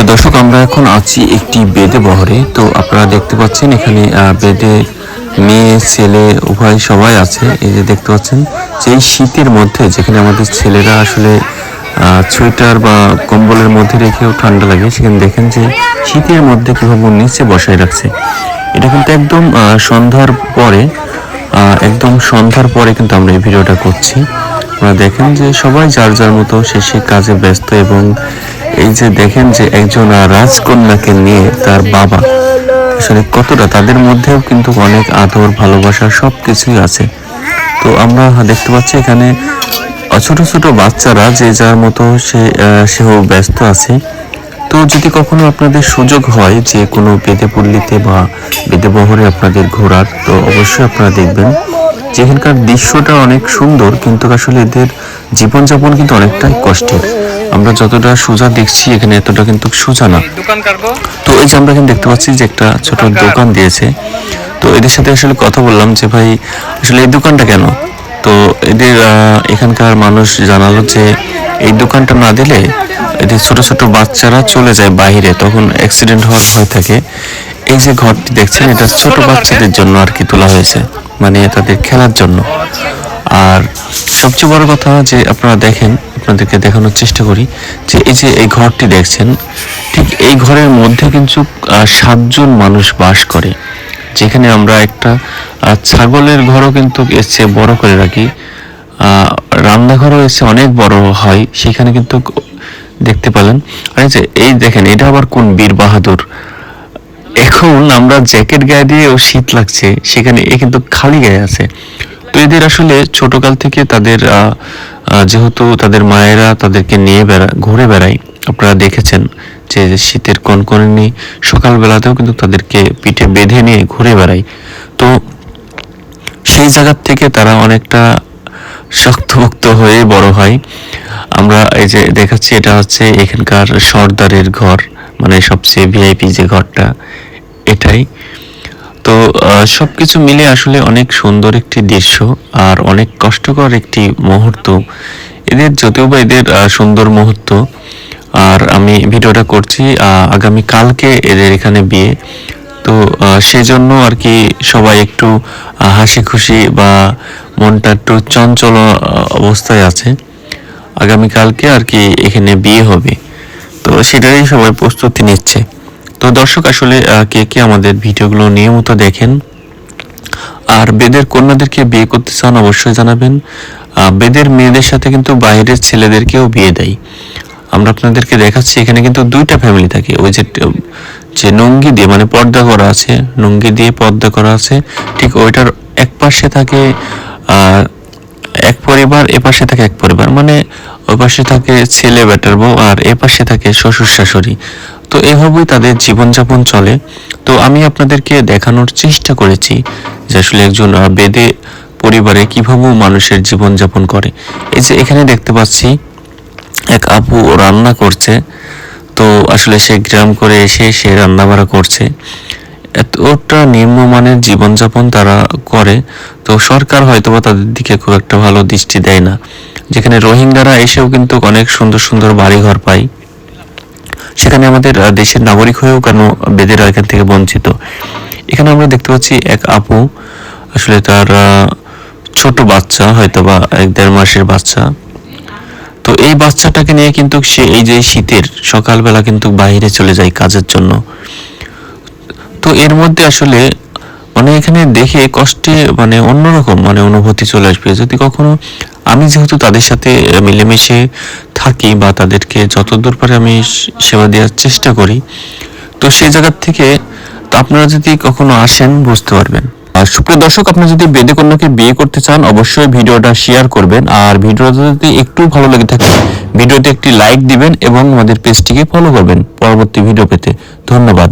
সুপ্রিয় দর্শক, আমরা এখন আছি একটি বেদে বহরে। তো আপনারা দেখতে পাচ্ছেন এখানে বেদে মেয়ে, ছেলে, উভয় সবাই আছে। এই যে দেখতে পাচ্ছেন এই শীতের মধ্যে যেখানে আমাদের ছেলেরা আসলে সোয়েটার বা কম্বলের মধ্যে রেখেও ঠান্ডা লাগে, সেখানে দেখেন যে শীতের মধ্যে কীভাবে নিচে বসায় রাখছে। এটা কিন্তু একদম সন্ধ্যার পরে একদম সন্ধ্যার পরে কিন্তু আমরা এই ভিডিওটা করছি। আপনারা দেখেন যে সবাই যার যার মতো শেষে কাজে ব্যস্ত এবং এই যে দেখেন যে একজন রাজকন্যাকে নিয়ে তার বাবা, আসলে কতটা তাদের মধ্যেও কিন্তু অনেক আদর, ভালোবাসা সব কিছুই আছে। তো আমরা দেখতে পাচ্ছি এখানে ছোট ছোট বাচ্চারা যে যার মতো সে সেও ব্যস্ত আছে। তো যদি কখনো আপনাদের সুযোগ হয় যে কোনো বেদে পল্লীতে বা বেদে বহরে আপনাদের ঘোরার, তো অবশ্যই আপনারা দেখবেন। যেখানকার দৃশ্যটা অনেক সুন্দর, কিন্তু আসলে এদের জীবনযাপন কিন্তু অনেকটাই কষ্টের। আমরা যতটা সোজা দেখছি এখানে এতটা কিন্তু সোজা না। তো এই যে আমরা এখানে দেখতে পাচ্ছি যে একটা ছোট দোকান দিয়েছে। তো এদের সাথে আসলে কথা বললাম যে ভাই আসলে এই দোকানটা কেন? তো এদের এখানকার মানুষ জানালো যে এই দোকানটা না দিলে এদের ছোট ছোট বাচ্চারা চলে যায় বাইরে তখন অ্যাক্সিডেন্ট হওয়ার ভয় থাকে। এই যে ঘরটি দেখছেন এটা ছোট বাচ্চাদের জন্য আর কি তোলা হয়েছে মানে তাদের খেলার জন্য। আর সবচেয়ে বড় কথা যে আপনারা দেখেন, আপনাদেরকে দেখানোর চেষ্টা করি যে এই যে এই ঘরটি দেখছেন, ঠিক এই ঘরের মধ্যে কিন্তু সাতজন মানুষ বাস করে। যেখানে আমরা একটা ছাগলের ঘরও কিন্তু চেয়ে বড় করে রাখি। রান্নাঘরও এসে অনেক বড় হয়, সেখানে কিন্তু দেখতে পেলেন। আর যে, এই দেখেন, এটা আবার কোন বীর বাহাদুর। এখন আমরা জ্যাকেট গায়ে দিয়ে ও শীত লাগছে, সেখানে এ কিন্তু খালি গায়ে আছে। তো এদের আসলে ছোটকাল থেকে তাদের যেহেতু তাদের মায়েরা তাদেরকে নিয়ে বেড়া, ঘুরে বেড়ায়। আপনারা দেখেছেন যে যে শীতের কনকনে সকালবেলাতেও কিন্তু তাদেরকে পিঠে বেঁধে নিয়ে ঘুরে বেড়ায়। তো সেই জায়গার থেকে তারা অনেকটা শক্তভক্ত হয়ে বড় হয়। আমরা এই যে দেখাচ্ছি, এটা হচ্ছে এখানকার সর্দারের ঘর মানে সবচেয়ে ভিআইপি যে ঘরটা, এটাই। তো আহ, সবকিছু মিলে আসলে অনেক সুন্দর একটি দৃশ্য আর অনেক কষ্টকর একটি মুহূর্ত। এদের যদিও বা এদের সুন্দর মুহূর্ত। আর আমি ভিডিওটা করছি আগামী কালকে এদের এখানে বিয়ে। তো সেজন্য আর কি সবাই একটু হাসি খুশি বা মনটা একটু চঞ্চল অবস্থায় আছে। আগামীকালকে আর কি এখানে বিয়ে হবে। তো সেটারই সবাই প্রস্তুতি নিচ্ছে। তো দর্শক, আসলে কে কে আমাদের ভিডিওগুলো নিয়মিত দেখেন আর বেদের কন্যাদেরকে বিয়ে করতে চান অবশ্যই জানাবেন। বেদের মেয়েদের সাথে কিন্তু বাইরের ছেলেদেরকেও বিয়ে দেয়। আমরা আপনাদেরকে দেখাচ্ছি, এখানে কিন্তু দুইটা ফ্যামিলি থাকে। ওই যে যে নঙ্গি দিয়ে মানে পর্দা করা আছে নঙ্গি দিয়ে পর্দা করা আছে, ঠিক ওইটার এক পাশে থাকে এক পরিবার, এ পাশে থাকে এক পরিবার। মানে ওই পাশে থাকে ছেলে বেটার বউ আর এ পাশে থাকে শ্বশুর শাশুড়ি তো এভাবেই তাদের জীবনযাপন চলে। তো আমি আপনাদেরকে দেখানোর চেষ্টা করেছি যে আসলে একজন বেদে পরিবারে কীভাবে মানুষের জীবনযাপন করে। এই যে এখানে দেখতে পাচ্ছি, এক আপু রান্না করছে। তো আসলে সে গ্রাম করে এসে সে রান্না বাড়া করছে। এতটা নিম্নমানের জীবনযাপন তারা করে। তো সরকার হয়তোবা তাদের দিকে খুব একটা ভালো দৃষ্টি দেয় না। যেখানে রোহিঙ্গারা এসেও কিন্তু অনেক সুন্দর সুন্দর বাড়িঘর পায়। সেখানে আমাদের দেশের নাগরিক হয়েও কেন বেদেরা এখান থেকে বঞ্চিত? এখানে আমরা দেখতে পাচ্ছি এক আপু, আসলে তার ছোট বাচ্চা, হয়তোবা এক দেড় মাসের বাচ্চা। তো এই বাচ্চাটাকে নিয়ে কিন্তু সে এই যে শীতের, সকালবেলা কিন্তু বাইরে চলে যায় কাজের জন্য। তো এর মধ্যে আসলে মানে এখানে দেখে কষ্টে মানে অন্যরকম মানে অনুভূতি চলে আসবে। যদি কখনো আমি যেহেতু তাদের সাথে মিলেমিশে থাকি বা তাদেরকে যতদূর পারে আমি সেবা দেওয়ার চেষ্টা করি। তো সেই জায়গার থেকে তো আপনারা যদি কখনো আসেন, বুঝতে পারবেন। আর সুপ্রিয় দর্শক, আপনি যদি বেদে কন্যাকে বিয়ে করতে চান, অবশ্যই ভিডিওটা শেয়ার করবেন। আর ভিডিওটা যদি একটু ভালো লেগে থাকে, ভিডিওতে একটি লাইক দিবেন এবং আমাদের পেজটিকে ফলো করবেন। পরবর্তী ভিডিও পেতে। ধন্যবাদ।